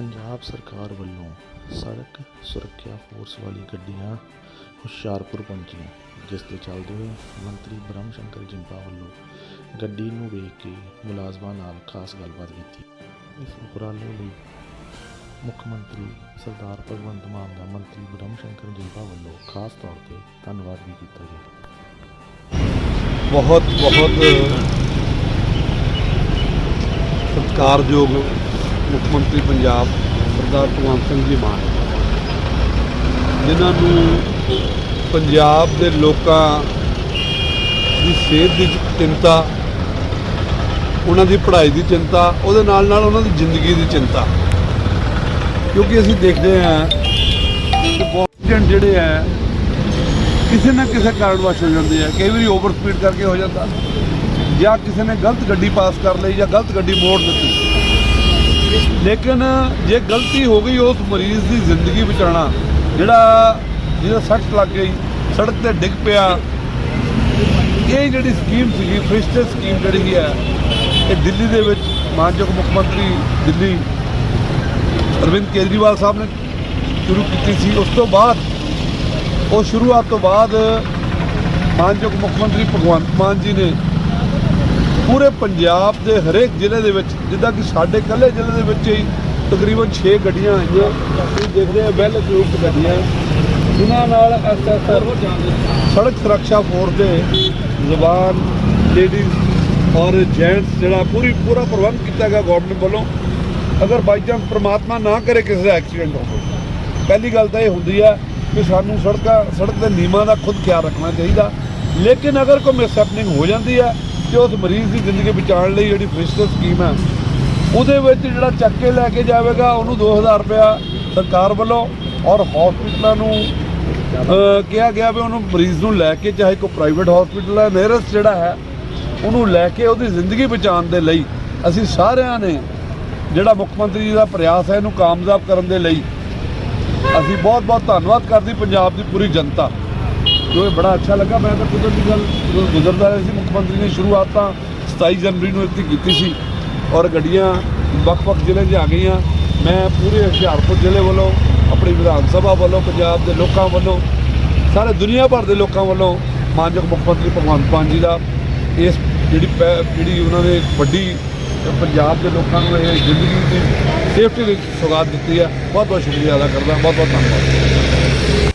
ਪੰਜਾਬ ਸਰਕਾਰ ਵੱਲੋਂ ਸੜਕ ਸੁਰੱਖਿਆ ਫੋਰਸ ਵਾਲੀ ਗੱਡੀਆਂ ਹੁਸ਼ਿਆਰਪੁਰ ਪਹੁੰਚੀਆਂ, ਜਿਸ ਦੇ ਚੱਲਦੇ ਹੋਏ ਮੰਤਰੀ ਬ੍ਰਹਮ ਸ਼ੰਕਰ ਜਿੰਪਾ ਵੱਲੋਂ ਗੱਡੀ ਨੂੰ ਵੇਖ ਕੇ ਮੁਲਾਜ਼ਮਾਂ ਨਾਲ ਖਾਸ ਗੱਲਬਾਤ ਕੀਤੀ। ਇਸ ਉਪਰਾਲੇ ਲਈ ਮੁੱਖ ਮੰਤਰੀ ਸਰਦਾਰ ਭਗਵੰਤ ਮਾਨ ਦਾ ਮੰਤਰੀ ਬ੍ਰਹਮ ਸ਼ੰਕਰ ਜਿੰਪਾ ਵੱਲੋਂ ਖਾਸ ਤੌਰ ਤੇ ਧੰਨਵਾਦ ਵੀ ਕੀਤਾ ਗਿਆ। ਬਹੁਤ ਬਹੁਤ ਸਤਿਕਾਰਯੋਗ ਮੁੱਖ ਮੰਤਰੀ ਪੰਜਾਬ ਸਰਦਾਰ ਭਗਵੰਤ ਸਿੰਘ ਜੀ ਮਾਨ। ਜਿਨ੍ਹਾਂ ਨੂੰ ਪੰਜਾਬ ਦੇ ਲੋਕਾਂ ਦੀ ਸਿਹਤ ਦੀ ਚਿੰਤਾ, ਉਹਨਾਂ ਦੀ ਪੜ੍ਹਾਈ ਦੀ ਚਿੰਤਾ, ਉਹਦੇ ਨਾਲ ਨਾਲ ਉਹਨਾਂ ਦੀ ਜ਼ਿੰਦਗੀ ਦੀ ਚਿੰਤਾ। ਕਿਉਂਕਿ ਅਸੀਂ ਦੇਖਦੇ ਹਾਂ ਕਿ ਬਹੁਤ ਜਿਹੜੇ ਆ ਕਿਸੇ ਨਾ ਕਿਸੇ ਕਾਰਨ ਵਸ਼ ਹੋ ਜਾਂਦੇ ਆ। ਕਈ ਵਾਰੀ ਓਵਰ ਸਪੀਡ ਕਰਕੇ ਹੋ ਜਾਂਦਾ। ਜਾਂ ਕਿਸੇ ਨੇ ਗਲਤ ਗੱਡੀ ਪਾਸ ਕਰ ਲਈ ਜਾਂ ਗਲਤ ਗੱਡੀ ਮੋੜ ਦਿੱਤੀ। ਲੇਕਿਨ ਜੇ ਗਲਤੀ ਹੋ ਗਈ ਉਸ ਮਰੀਜ਼ ਦੀ ਜ਼ਿੰਦਗੀ ਬਚਾਉਣਾ, ਜਿਹੜਾ ਜਿਹਦਾ ਸੱਟ ਲੱਗ ਗਈ, ਸੜਕ ਤੇ ਡਿੱਗ ਪਿਆ, ਇਹ ਜਿਹੜੀ ਸਕੀਮ ਸੀਗੀ ਫ੍ਰਿਸ਼ਟਰ ਸਕੀਮ ਜਿਹੜੀ ਹੈ, ਇਹ ਦਿੱਲੀ ਦੇ ਵਿੱਚ ਮਾਨਯੋਗ ਮੁੱਖ ਮੰਤਰੀ ਦਿੱਲੀ ਅਰਵਿੰਦ ਕੇਜਰੀਵਾਲ ਸਾਹਿਬ ਨੇ ਸ਼ੁਰੂ ਕੀਤੀ ਸੀ। ਉਸ ਤੋਂ ਬਾਅਦ, ਉਹ ਸ਼ੁਰੂਆਤ ਤੋਂ ਬਾਅਦ ਮਾਨਯੋਗ ਮੁੱਖ ਮੰਤਰੀ ਭਗਵੰਤ ਮਾਨ ਜੀ ਨੇ ਪੂਰੇ ਪੰਜਾਬ ਦੇ ਹਰੇਕ ਜ਼ਿਲ੍ਹੇ ਦੇ ਵਿੱਚ, ਜਿੱਦਾਂ ਕਿ ਸਾਡੇ ਇਕੱਲੇ ਜ਼ਿਲ੍ਹੇ ਦੇ ਵਿੱਚ ਹੀ ਤਕਰੀਬਨ 6 ਗੱਡੀਆਂ ਆਈਆਂ। ਤੁਸੀਂ ਦੇਖਦੇ ਆ ਵੈਲ ਇਕਵਿਪਡ ਗੱਡੀਆਂ। ਜਿਨ੍ਹਾਂ ਨਾਲ ਐਸਐਸਆਰ ਸੜਕ ਸੁਰੱਖਿਆ ਫੋਰਸ ਦੇ ਜ਼ਬਾਨ ਲੇਡੀਜ਼ ਔਰ ਜੈਂਟਸ ਜਿਹੜਾ ਪੂਰੀ, ਪੂਰਾ ਪ੍ਰਬੰਧ ਕੀਤਾ ਗਿਆ ਗਵਰਨਮੈਂਟ ਵੱਲੋਂ। ਅਗਰ ਬਾਈ ਚਾਂਸ ਪ੍ਰਮਾਤਮਾ ਨਾ ਕਰੇ ਕਿਸੇ ਦਾ ਐਕਸੀਡੈਂਟ ਹੋਵੇ। ਪਹਿਲੀ ਗੱਲ ਤਾਂ ਇਹ ਹੁੰਦੀ ਹੈ ਕਿ ਸਾਨੂੰ ਸੜਕਾਂ, ਸੜਕ ਦੇ ਨਿਯਮਾਂ ਦਾ ਖੁਦ ਖਿਆਲ ਰੱਖਣਾ ਚਾਹੀਦਾ। ਲੇਕਿਨ ਅਗਰ ਕੋਈ ਮਿਸਹੈਪਨਿੰਗ ਹੋ ਜਾਂਦੀ ਹੈ ਤੇ ਉਸ ਮਰੀਜ਼ ਦੀ ਜ਼ਿੰਦਗੀ ਬਚਾਉਣ ਲਈ ਜਿਹੜੀ ਫ੍ਰਿਸ਼ਟਰ ਸਕੀਮ ਹੈ ਉਹਦੇ ਵਿੱਚ ਜਿਹੜਾ ਚੱਕ ਕੇ ਲੈ ਕੇ ਜਾਵੇਗਾ, ਉਹਨੂੰ 2000 ਰੁਪਇਆ ਸਰਕਾਰ ਵੱਲੋਂ ਔਰ ਹਸਪੀਟਲਾਂ ਨੂੰ ਕਿਹਾ ਗਿਆ ਵੀ ਉਹਨੂੰ ਮਰੀਜ਼ ਨੂੰ ਲੈ ਕੇ, ਚਾਹੇ ਕੋਈ ਪ੍ਰਾਈਵੇਟ ਹਸਪੀਟਲ ਹੈ ਨੀਅਰੈਸਟ ਜਿਹੜਾ ਹੈ, ਉਹਨੂੰ ਲੈ ਕੇ ਉਹਦੀ ਜ਼ਿੰਦਗੀ ਬਚਾਉਣ ਦੇ ਲਈ ਅਸੀਂ ਸਾਰਿਆਂ ਨੇ ਜਿਹੜਾ ਮੁੱਖ ਮੰਤਰੀ ਜੀ ਦਾ ਪ੍ਰਯਾਸ ਹੈ, ਇਹਨੂੰ ਕਾਮਯਾਬ ਕਰਨ ਦੇ ਲਈ ਅਸੀਂ ਬਹੁਤ ਬਹੁਤ ਧੰਨਵਾਦ ਕਰਦੀ, ਪੰਜਾਬ ਦੀ ਪੂਰੀ ਜਨਤਾ। ਜੋ ਇਹ ਬੜਾ ਅੱਛਾ ਲੱਗਾ, ਮੈਂ ਤਾਂ ਕੁਦਰਤੀ ਗੱਲ ਜਦੋਂ ਗੁਜ਼ਰਦਾ ਰਿਹਾ ਸੀ, ਮੁੱਖ ਮੰਤਰੀ ਨੇ ਸ਼ੁਰੂਆਤ ਤਾਂ 27 ਜਨਵਰੀ ਨੂੰ ਇੱਥੇ ਕੀਤੀ ਸੀ ਔਰ ਗੱਡੀਆਂ ਵੱਖ-ਵੱਖ ਜ਼ਿਲ੍ਹੇ 'ਚ ਆ ਗਈਆਂ। ਮੈਂ ਪੂਰੇ ਹੁਸ਼ਿਆਰਪੁਰ ਜ਼ਿਲ੍ਹੇ ਵੱਲੋਂ, ਆਪਣੀ ਵਿਧਾਨ ਸਭਾ ਵੱਲੋਂ, ਪੰਜਾਬ ਦੇ ਲੋਕਾਂ ਵੱਲੋਂ, ਸਾਰੇ ਦੁਨੀਆ ਭਰ ਦੇ ਲੋਕਾਂ ਵੱਲੋਂ ਮਾਨਯੋਗ ਮੁੱਖ ਮੰਤਰੀ ਭਗਵੰਤ ਮਾਨ ਜੀ ਦਾ ਇਸ ਜਿਹੜੀ ਪਹਿ- ਜਿਹੜੀ ਉਹਨਾਂ ਨੇ ਵੱਡੀ ਪੰਜਾਬ ਦੇ ਲੋਕਾਂ ਨੂੰ ਇਹ ਜ਼ਿੰਦਗੀ ਦੀ ਸੇਫਟੀ ਦੀ ਸੌਗਾਤ ਦਿੱਤੀ ਹੈ। ਬਹੁਤ ਬਹੁਤ ਸ਼ੁਕਰੀਆ ਅਦਾ ਕਰਦਾ ਬਹੁਤ ਬਹੁਤ ਧੰਨਵਾਦ।